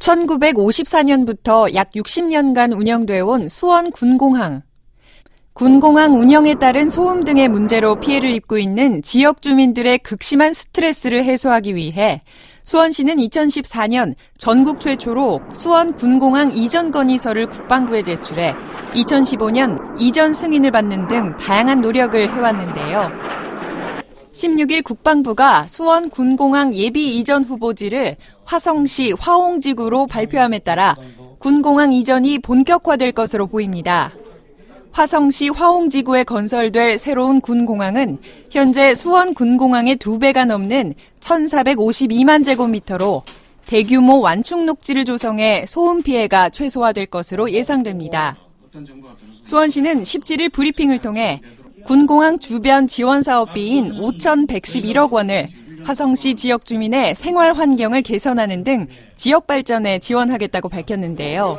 1954년부터 약 60년간 운영돼 온 수원 군공항. 군공항 운영에 따른 소음 등의 문제로 피해를 입고 있는 지역 주민들의 극심한 스트레스를 해소하기 위해 수원시는 2014년 전국 최초로 수원 군공항 이전 건의서를 국방부에 제출해 2015년 이전 승인을 받는 등 다양한 노력을 해왔는데요. 16일 국방부가 수원 군공항 예비 이전 후보지를 화성시 화홍지구로 발표함에 따라 군공항 이전이 본격화될 것으로 보입니다. 화성시 화홍지구에 건설될 새로운 군공항은 현재 수원 군공항의 두 배가 넘는 1,452만 제곱미터로 대규모 완충 녹지를 조성해 소음 피해가 최소화될 것으로 예상됩니다. 수원시는 17일 브리핑을 통해 군공항 주변 지원 사업비인 5,111억 원을 화성시 지역 주민의 생활 환경을 개선하는 등 지역 발전에 지원하겠다고 밝혔는데요.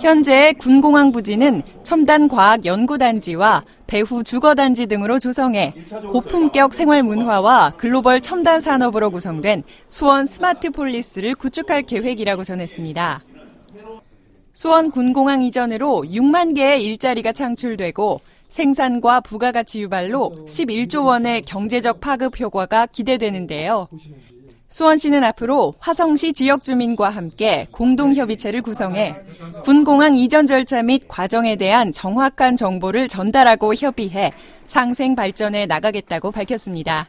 현재 군공항 부지는 첨단 과학 연구단지와 배후 주거단지 등으로 조성해 고품격 생활 문화와 글로벌 첨단 산업으로 구성된 수원 스마트 폴리스를 구축할 계획이라고 전했습니다. 수원 군공항 이전으로 6만 개의 일자리가 창출되고 생산과 부가가치 유발로 11조 원의 경제적 파급 효과가 기대되는데요. 수원시는 앞으로 화성시 지역 주민과 함께 공동협의체를 구성해 군공항 이전 절차 및 과정에 대한 정확한 정보를 전달하고 협의해 상생 발전해 나가겠다고 밝혔습니다.